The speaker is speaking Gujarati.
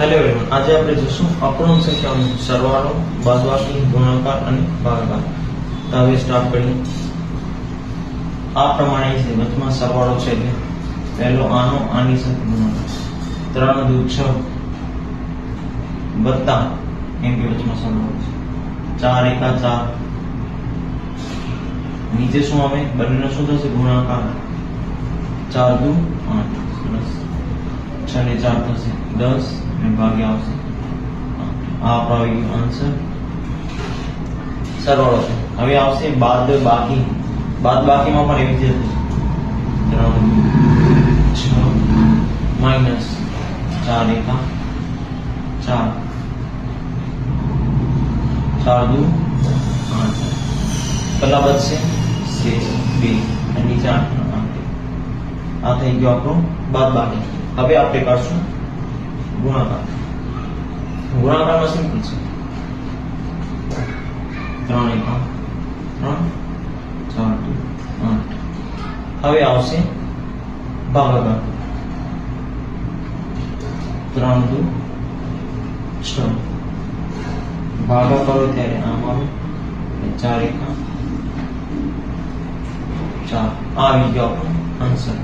હેલો એવરીવન આજે આપણે જોશું અપૂર્ણાંક સંખ્યાઓનો સરવાળો, બાદબાકી, ગુણાકાર અને ભાગાકાર. તો હવે સ્ટાર્ટ કરીએ. આ પ્રમાણે છે વચમાં સરવાળો છે કે પહેલો આનો, આની સાથે ગુણાકાર. 3 દુ 6 વત્તા એમ કે વચમાં સરવાળો છે. ચાર એકા ચાર. નીચે શું આવે? બંનેનો શું થશે? ગુણાકાર. ચાર દુ આઠ. છ ને ચાર થશે. દસ. विभागीय आप आंसर सर वालों अभी आपसे बाद बाकी बाद बाकी में पर एवी देते माइनस चार एक हाँ। चार। चार दो। हाँ, आठ पहला बच से बी। आते आते जो आप बाद बाकी अभी आप कर ગુણાકાર ગુણાકારમાં સિમ્પલ છે ત્રણ એકા ત્રણ ચાર દુ આઠ હવે આવશે ભાગાકાર ત્રણ દુ છ ભાગા કરો ત્યારે આમ આવે ચાર એકા ચાર આવી ગયો આપણો આન્સર